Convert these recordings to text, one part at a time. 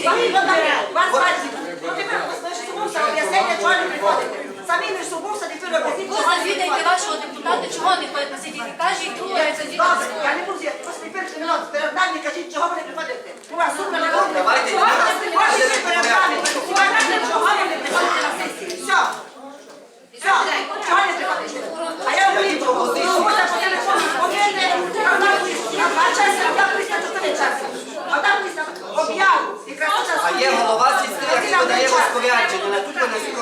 Спасибо, А є голова сільської, який видає розпорядження на ту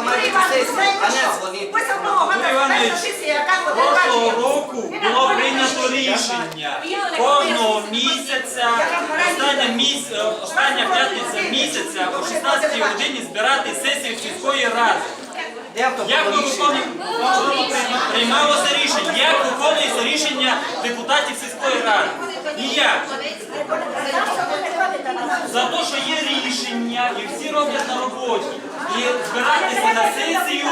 на цю сесії, а не дзвонити. Іванович, Кожного року було прийнято рішення кожного місяця, остання, міс... остання п'ятниця місяця о 16 годині збирати сесію сільської ради. Як ви? Приймалося рішення. Як виконується рішення депутатів сільської ради? Ніяк. За те, що є рішення, і всі роблять на роботі. І збиратися на сесію,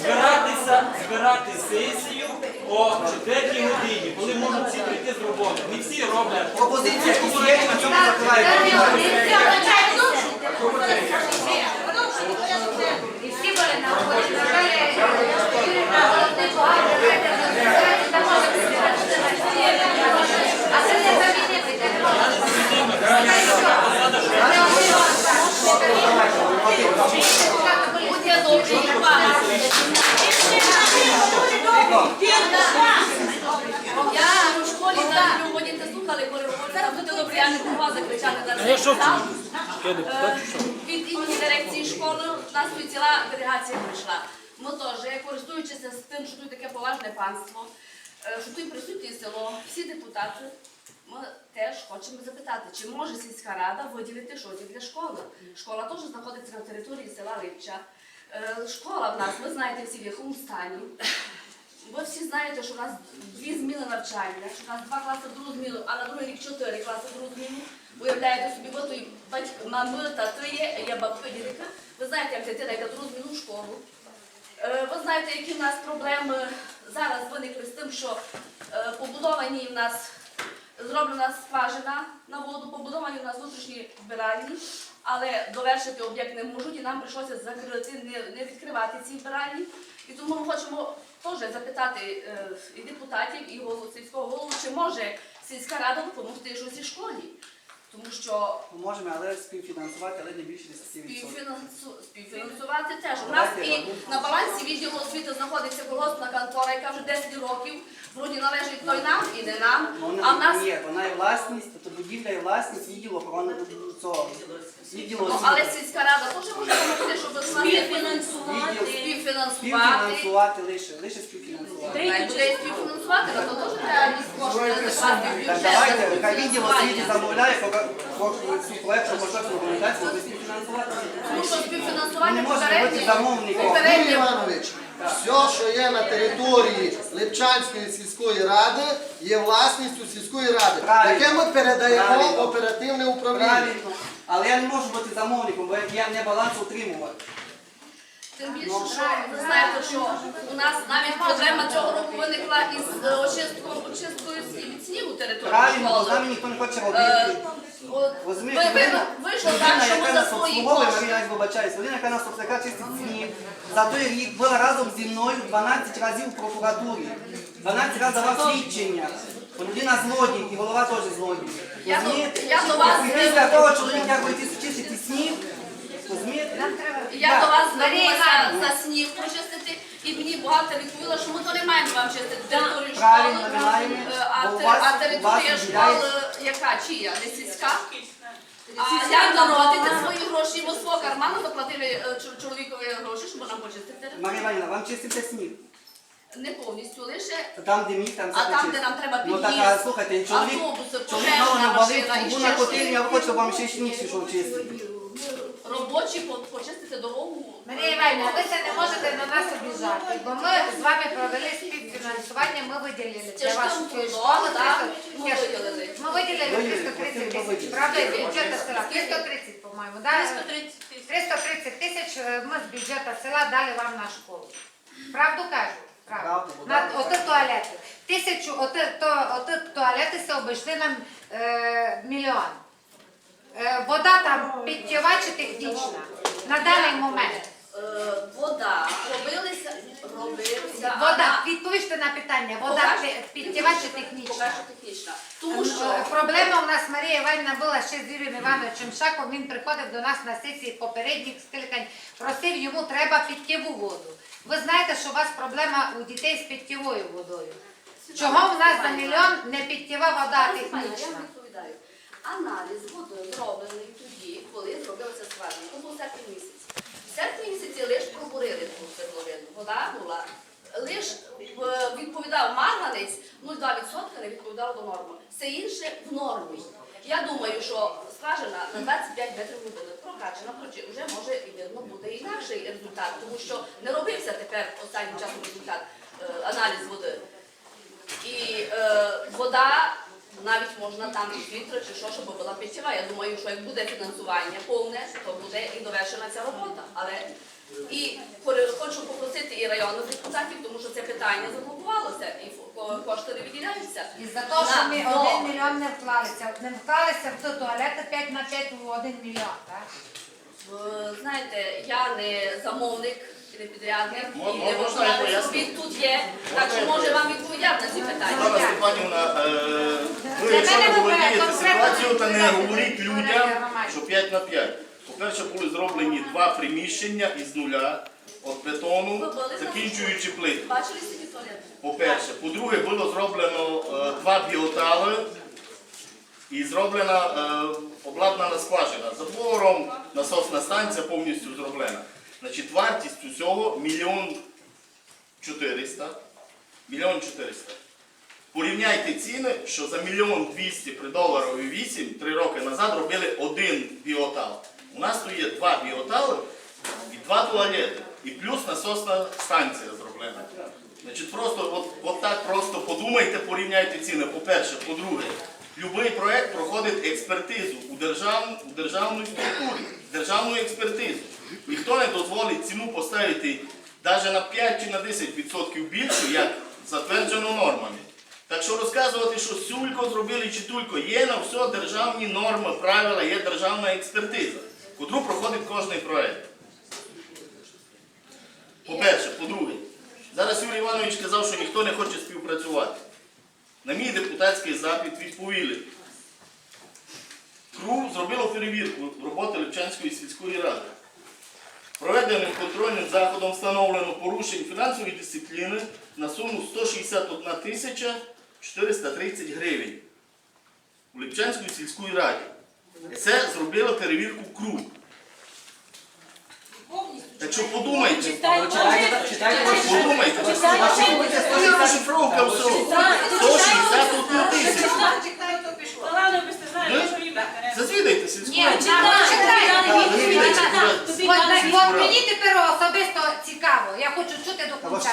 збиратися, збирати сесію о 4 годині, коли можуть всі прийти з роботи. Не всі роблять. Пропозиція є, на цьому закриваємо. Будьте добрі, Я у школі на проводите Будьте я не могла закричати я зал. Е, Від імені дирекції школи у нас тут ціла делегація прийшла. Ми теж, користуючись з тим, що тут таке поважне панство, е, що тут присутнє село, всі депутати, ми теж хочемо запитати, чи може сільська рада виділити щось для школи. Школа теж знаходиться на території села Липча. Е, Школа в нас, ви знаєте всі в якому стані. Ви всі знаєте, що у нас дві зміни навчання, що у нас два класи в другу зміну, а на другий рік чотири класи в другу зміну. Уявляєте собі, ви той батько, мами, тати є, я бабка, дідика. Ви знаєте, як дитина в другу зміну в школу. Е, Ви знаєте, які в нас проблеми зараз виникли з тим, що е, побудовані в нас зроблена скважина на воду, побудовані в нас внутрішні вбиральні, але довершити об'єкт не можуть, і нам прийшлося закрити, не відкривати ці вбиральні. І тому ми хочемо теж запитати е, і депутатів, і сільського голову, чи може сільська рада допомогти щось і школі. Тому що Можемо, але співфінансувати, але не більше 10%. Співфінансу- Співфінансувати теж. У нас і на балансі відділу освіти знаходиться колгоспна контора, яка вже 10 років вроді належить той нам і не нам. Вона, А в нас Ні, вона є власність, тобто будівля є власність відділу охорони цього. Відділу ну, але освіти. сільська рада теж може допомогти, щоб співфінансувати, Відділ- співфінансувати. Співфінансувати лише, лише співфінансувати. Хай буде співфінансувати, то теж треба кошти закладати в бюджет. давайте, хай відділ освіти замовляє поки цю буде співфінансувати. Тому що співфінансування не попереднє- бути замовником. попереднє- Іванович, все, що є на території Липчанської сільської ради, є власністю сільської ради, Правильно. яке ми передаємо Правильно. оперативне управління. Правильно. Але я не можу бути замовником, бо я не балансоутримувати. Тим більше, що ви знаєте, що у нас навіть проблема цього року виникла із е, очисткою, очисткою від снігу території Правильно, бо з школи. нами ніхто не хоче Е, робити. от Розумієте, ви- ви- людина, Вийшло людина, так, що яка ми за нас свої обслуговує, кошти. Марія, я вибачаюсь, людина, яка нас обслуговує чистить сніг. За той рік була разом зі мною 12 разів в прокуратурі. 12 разів давав свідчення. Бо Людина злодій, і голова теж злодій. Я до- Розумієте? я до вас І після того чоловік як буде чистити сніг, розумієте? Я до вас звернулася за сніг прочистити, і мені бухгалтер відповіла, що ми то не маємо вам чистити територію школи. Правильно, не маємо. Е, А, Бо у те- вас- а у вас територія виділяється- школи яка? Чия? Не сільська? А як нам платити свої гроші? З свого карману заплатили е, чол- чоловікові гроші, щоб нам почистити територію. Марія Іванівна, вам чиститься сніг. Не повністю, лише Там, де міг, там А там, де нам треба Ну так, під'їзд, а слухайте, чоловік, автобуси, чоловік пожежна мало не валив машина і трубу ще на котельні, щось. а хоче щоб вам ще сніг пішов чистити. Робочі по- почистити дорогу. Марія Іванівна, ви це не можете на нас обіжати, бо ми з вами провели співфінансування, ми виділили для Тяжким вашої трудом, так, 300 ми виділили. Ми виділили Виділили, 330 тисяч, правда, з бюджету села, 330, по-моєму, да? 330 тисяч. 330 тисяч е, ми з бюджету села дали вам на школу. Правду кажу? Правду, бо На правду оте туалети. Тисячу, оте, то, оте туалети се обійшли нам е, мільйон. Е, Вода там питтєва чи технічна на даний момент. Е, Вода робилася, робився. Вода, відповісти на питання, вода питтєва чи технічна? Технічна. Тому що Проблема у нас Марія Іванівна була ще з Юрієм Івановичем Шаком. Він приходив до нас на сесії попередніх скликань, просив йому треба питтєву воду. Ви знаєте, що у вас проблема у дітей з питтєвою водою. Чого в нас за мільйон не питтєва вода, технічна? Аналіз води зроблений тоді, коли зробилося скважина. Це був серпень місяць. В серпні місяці лише пробурили ту свердловину. Вода була. Лиш е, відповідав марганець, 0,2% не відповідав до норми. Все інше в нормі. Я думаю, що скважина на 25 метрів глибини прокачана, прочі вже може і видно буде інакший результат, тому що не робився тепер останнім часом результат е, аналіз води. І е, вода навіть можна там фільтри чи що, щоб була питтєва. Я думаю, що як буде фінансування повне, то буде і довершена ця робота. Але і хочу попросити і районних депутатів, тому що це питання заблокувалося і кошти не виділяються. І за те, що ми На- один мільйон не вклалися. Не вклалися в ту туалети 5 на 5 у один мільйон, так? Е, Знаєте, я не замовник, не підрядник, і не можна робіт тут є. Так що може вам відповідати на ці питання. Степанівна, е, ви якщо не володієте ситуацією, то не говоріть людям, що 5 на 5. По-перше, були зроблені два приміщення із нуля, від бетону, закінчуючи плитку. Бачили собі туалет? По-перше. По-друге, було зроблено е, два біотали і зроблена е, обладнана скважина. Забором насосна станція повністю зроблена. Значить, вартість усього мільйон чотириста. Мільйон чотириста. Порівняйте ціни, що за мільйон двісті при доларові вісім три роки назад робили один біотал. У нас тут є два біотали і два туалети. І плюс насосна станція зроблена. Значить, просто от, от так просто подумайте, порівняйте ціни. По-перше, по-друге, будь-який проект проходить експертизу у, держав, у державній структурі, державну експертизу. Ніхто не дозволить ціну поставити навіть на 5 чи на 10% більшу, як затверджено нормами. Так що розказувати, що сюлько зробили чи тулько, є на все державні норми, правила, є державна експертиза, котру проходить кожний проект. По-перше, по-друге, зараз Юрій Іванович казав, що ніхто не хоче співпрацювати. На мій депутатський запит відповіли. КРУ зробило перевірку роботи Липчанської сільської ради. Проведеним контрольним заходом встановлено порушень фінансової дисципліни на суму 161 тисяча 430 гривень у Липчанської сільської раді. І Це зробило перевірку КРУ. Так що подумайте, подумайте, розшифровка всього. 161 тисяча. Зазвідайте сільською. Ні, от мені тепер особисто цікаво. Я хочу чути до кінця.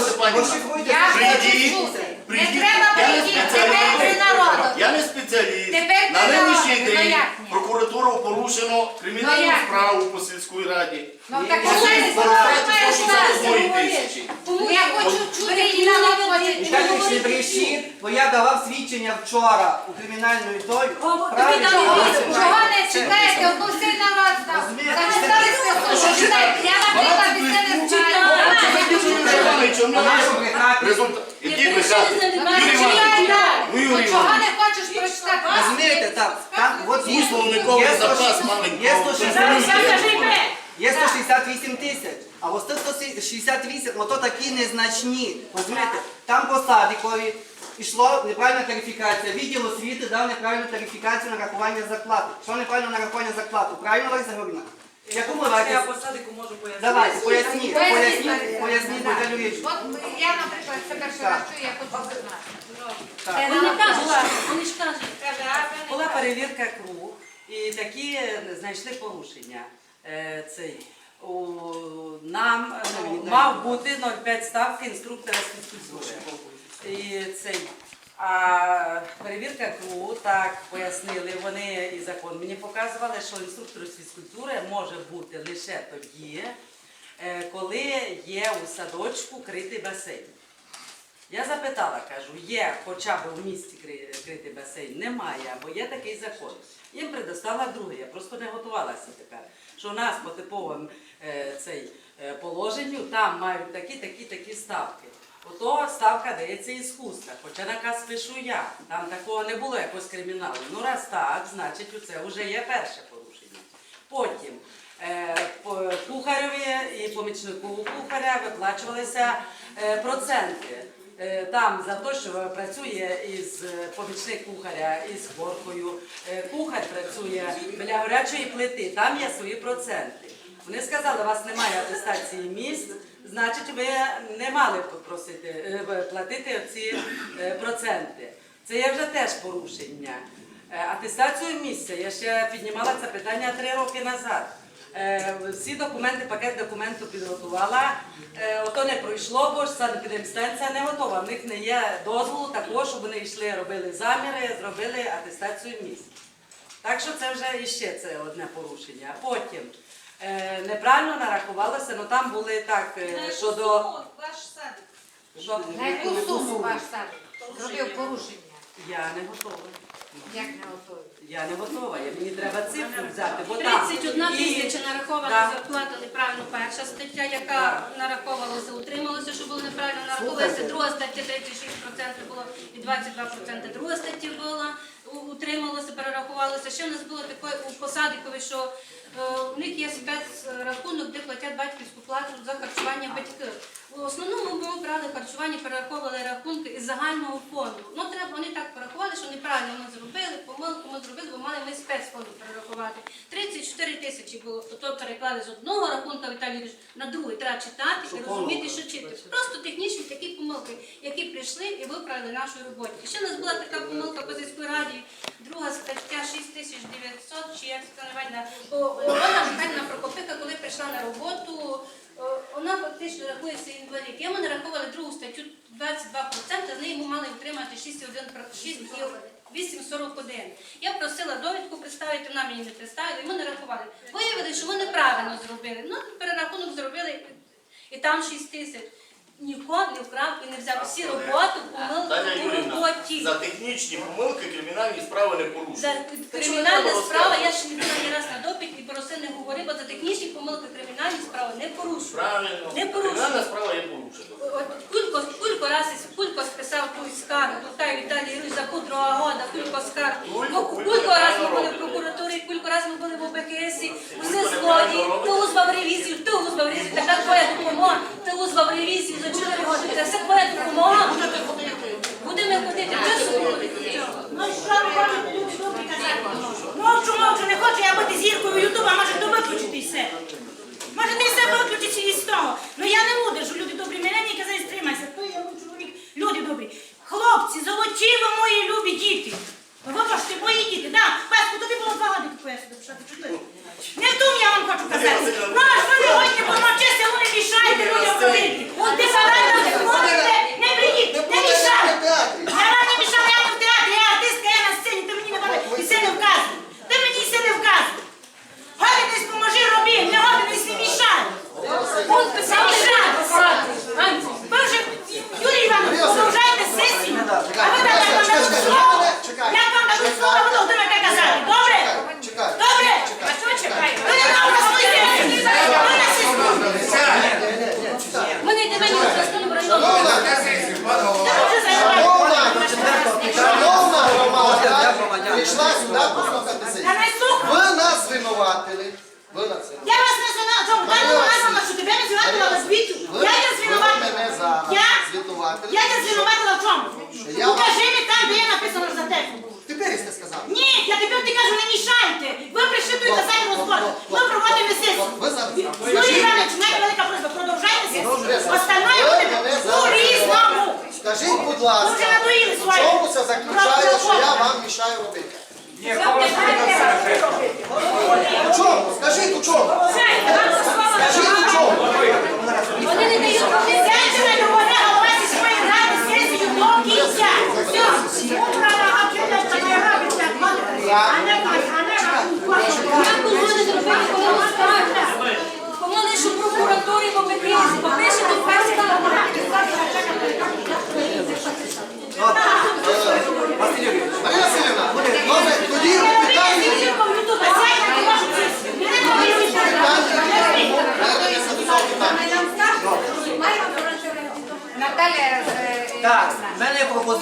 Степанівна. Я хочу Прийдіть, чути. Не прийдіть. треба Я не прийти. Тепер при спеціаліст. народу. Я не спеціаліст. Тепер На ти нинішній народний, ну день як ні? Прокуратуру порушено Ну кримінальну справу по сільській раді. Ну так По це не повертайте маєш 161 знати. тисячі. Я хочу чути і не брешіть, бо я давав свідчення вчора у кримінальної той. Чого Правильно? чого не читаєте? Одну сильно вас там. Зачиталися, що читаєте. Я, наприклад, і це не знаю. Результат. Брехати? Юрій Іванович, Читай далі. Ну, Юрій Ну, Чого Іванович. не хочеш прочитати? Так, там, от Мій словниковий є 160 запас маленький. Є 168 Є 168 тисяч, а ось тих 168, ну то такі незначні. Розумієте, там по садикові йшло неправильна тарифікація. Відділ освіти дав неправильну тарифікацію нарахування зарплати. Що неправильно нарахування зарплати? Правильно Лариса Георгіївна? Яку ми Я по садику можу пояснити. Давайте, поясніть, Поясніть, поясніть, Юрійович. От я, наприклад, це перший раз чую, я хочу знати. Була перевірка КРУ і такі знайшли порушення. Е, Цей, у, нам ну, мав бути 0,5 ставки інструктора з фізкультури. І цей, а перевірка КРУ, так пояснили, вони і закон мені показували, що інструктор з фізкультури може бути лише тоді, е, коли є у садочку критий басейн. Я запитала, кажу, є хоча б в місті кри- критий басейн? Немає, або є такий закон. Їм предоставила другий, я просто не готувалася тепер. Що у нас по типовому е, цей, е, положенню там мають такі, такі, такі ставки. Ото ставка дається із хуста, хоча наказ пишу я. Там такого не було якогось криміналу. Ну раз так, значить це вже є перше порушення. Потім е, кухареві і помічнику кухаря виплачувалися е, проценти. Е, Там за те, що працює із е, помічник кухаря із хворкою, е, кухар працює біля гарячої плити, там є свої проценти. Вони сказали, у вас немає атестації місць, значить ви не мали просити, е, платити ці проценти. Це є вже теж порушення. Атестацію місця я ще піднімала це питання три роки назад. Е, Всі документи, пакет документу підготувала. Е, Ото не пройшло, бо ж санепідемстанція не готова. В них не є дозволу такого, щоб вони йшли, робили заміри, зробили атестацію місць. Так що це вже іще це одне порушення. Потім е, неправильно нарахувалося, ну там були так е, щодо. Що? На яку суму ваш сад зробив порушення? Я не готова. Як не готові? Я не готова. Я- Мені треба цифру взяти, бо там 31 і- тисяча нарахована Да. зарплата неправильно перша стаття, яка нараховувалася, утрималася, що було неправильно нараховувалася. Друга стаття 36% було і 22% друга стаття була, у- утрималося, перерахувалося. Ще в нас було таке у посадикові, що е, у них є спецрахунок, де платять батьківську плату за харчування батьків. В основному ми брали харчування, перераховували рахунки із загального фонду. Ну треба вони так порахували, що неправильно ми зробили, помилку ми зробили, бо мали ми спецфонду перерахувати. 34 тисячі було, то переклали з одного рахунка Віталій на другий. Треба читати і розуміти, що читати. Просто технічні такі помилки, які прийшли і виправили нашу роботу. І ще у нас була така помилка по сільській раді, друга стаття 6900, чи як називається, бо Олена Михайлівна Прокопика, коли прийшла на роботу, е, вона фактично рахується інвалід. Я ми нарахували другу статтю 22%, з неї ми мали отримати 6,841. Я просила довідку представити, вона мені не представила, і ми нарахували. Виявили, що ми неправильно зробили. Ну, перерахунок зробили, і там 6 тисяч. Ніхто не вкрав і не взяв всі роботу, помилки у роботі. за технічні помилки кримінальні справи не За порушують. кримінальна справа, я ще не була ні раз на допит і про не говорив, бо за технічні помилки кримінальні справи не порушують. Правильно. Не порушують. Кримінальна справа є порушена. От Кулько, Кулько раз із- Кулько списав ту скаргу, та Віталій Юрійович за котрого года, Кулько скаргу. Кулько, Кулько раз ми були в прокуратурі, Кулько раз ми були в ОБКС, усе Кулько згоді, неправильно ти узвав ревізію, ти узвав ревізію, така твоя допомога, ти узвав ревізію за 4 роки, це все твоя допомога. Будемо ходити, ти собі ходити. Ну що ви хочете люди добрі казати? Мовчу, мовчу, не хочу я бути зіркою Ютуба, може то виключити і все. Може не все виключити із того. Ну я не буду, що люди добрі, мене не казали, стримайся, то я був чоловік, люди добрі. Хлопці, золоті ви мої любі діти. Вибачте, мої діти, да, Песку, тобі було два роки, коли я сюди прийшла, ти чути? Не в тому я вам хочу казати. Ну, аж ви сьогодні помовчися, ви не мішайте людям ходити. От ти фарально ходите, не приїдь, не мішайте. Я вам не мішала, я не в театрі, я артистка, я на сцені, ти мені не бачиш, і це не вказуй. Ти мені це не вказуй. Годинись, поможи, роби, не годинись, не мішай. От писав мішай. Ви вже, Юрій Іванович, продовжайте сесію, а ви так як вам дадуть слово, як вам дадуть слово, ви будете казати, добре? Чекай. Добре? А що чекаєте? Ви не нам розповідаєте, ви на сесію. Ми не йдемо ні в обласному району. Ти вже займаєте. Шановна громада, прийшла сюди послухатися. Та не слухай. Ви нас звинуватили. Ви нас звинуватили. Я вас не в даному разі, що тебе не звинуватила на звіту. Я не ви звинуватила. зараз Я? звинуватили. Я не звинуватила в чому? Я- Покажи мені там, де є написано за тебе. Тепер сте сказали. Ні, я тепер ти кажу, не мішайте. Ви прийшли тут на самі розборку. Ми проводимо сесію. Ви зараз. Юрій Іванович, у мене велика просьба, продовжайте сесію. Остальное буде мене у зараз- різному. Скажіть, будь ласка, вже надоїли в чому це заключає, що я вам мішаю робити? У чому? Скажіть, у чому? Скажіть, у чому? Вони не дають Сядьте на доводи голова зі своєї ради сесію до кінця. Все. Управа, а чи не це не робиться? А не так, а не Як ви можете зробити, коли ви скажете? Кому лише в прокуратурі, в ОБКС, попишете в першій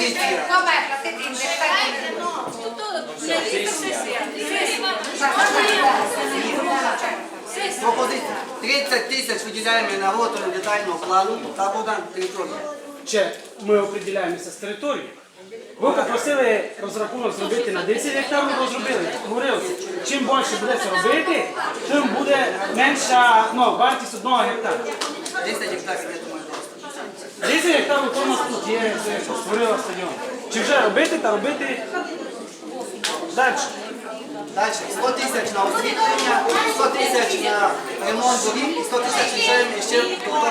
пропозиція. Хто має платити індексацію? Пропозиція. 30 тисяч виділяємо на виготовлення детального плану. Та Богдан територія. Ще ми определяємося з території. Ви попросили розрахунок зробити на 10 гектарів, розробили. Говорили, чим більше буде це робити, тим буде менша ну, вартість одного гектара. 10 гектарів, я думаю, просто. 10 гектарів то у нас тут є, створила стадіон. Чи вже робити та робити далі. Далі 100 тисяч на освітлення, 100 тисяч на ремонт доріг і 100 тисяч ще